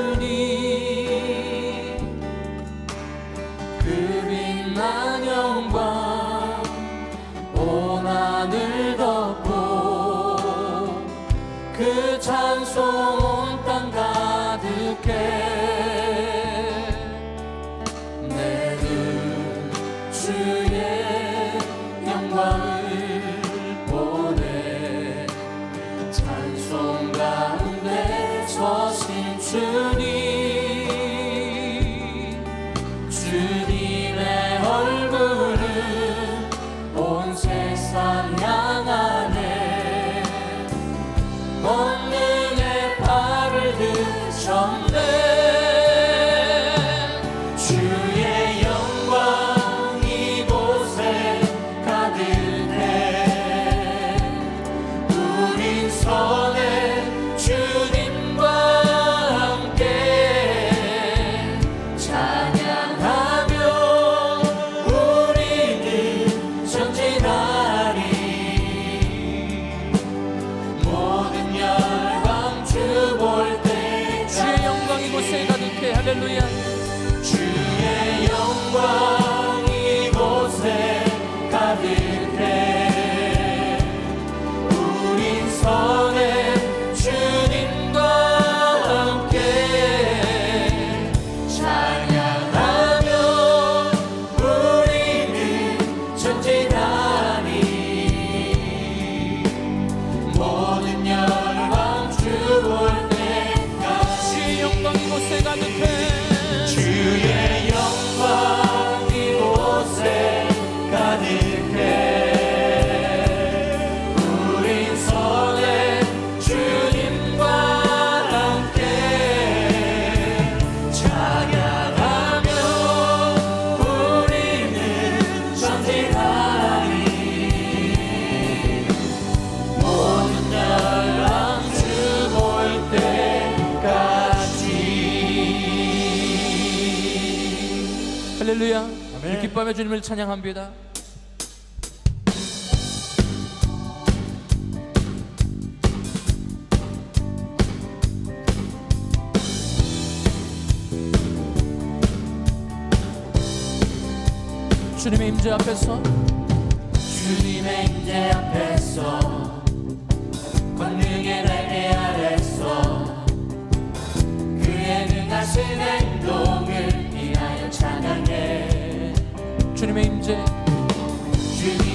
是你。 예수님 할렐루야. 아멘. 기쁨의 주님을 찬양합니다. 주님의 임재 앞에서 주님의 임재 앞에 Jésus.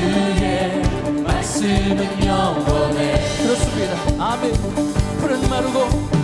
예수의 말씀은 영원해. 그렇습니다. 아멘. 푸른 마르고